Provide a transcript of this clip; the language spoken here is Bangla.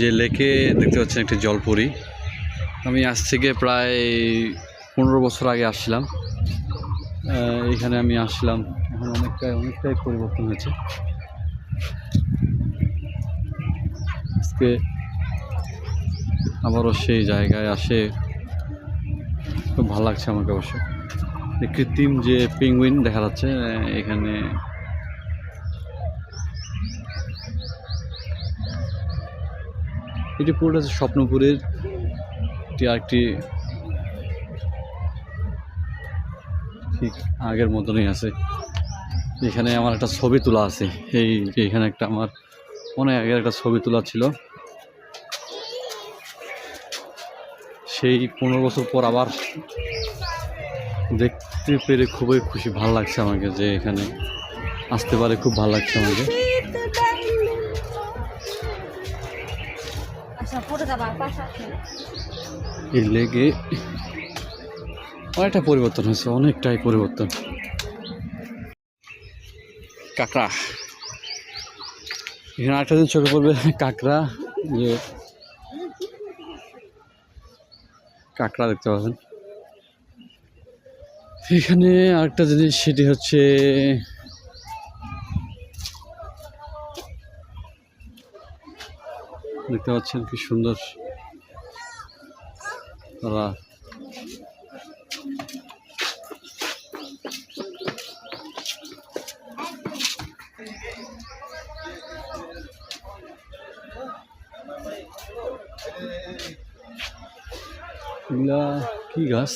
যে লেকে দেখতে পাচ্ছেন একটি জলপুরি। আমি আজ থেকে প্রায় পনেরো বছর আগে আসছিলাম। এখানে আমি আসলাম এখন অনেকটাই অনেকটাই পরিবর্তন হয়েছে। আজকে আবারও সেই জায়গায় আসে। খুব ভালো লাগছে আমাকে অবশ্য। এই কৃত্রিম যে পেঙ্গুইন দেখা যাচ্ছে, এখানে এটি পুরোটা স্বপ্নপুরের এটি আরেকটি ঠিক আগের মতনই আছে। এখানে আমার একটা ছবি তোলা আছে। এই যে এখানে একটা আমার অনেক আগের একটা ছবি তোলা ছিল। সেই পনেরো বছর পর আবার দেখতে পেরে খুবই খুশি ভালো লাগছে আমাকে যে এখানে আসতে পারে খুব ভালো লাগছে আমাকে। আচ্ছা এই লেগে অনেকটা পরিবর্তন হয়েছে অনেকটাই পরিবর্তন। কাঁকড়া। এখানে আরেকটা দিন চোখে পড়বে কাঁকড়া। যে কাঁকড়া দেখতে পাবেন এখানে আরেকটা জিনিস সেটি হচ্ছে দেখতে পাচ্ছেন কি সুন্দর তারা। কি গাছ?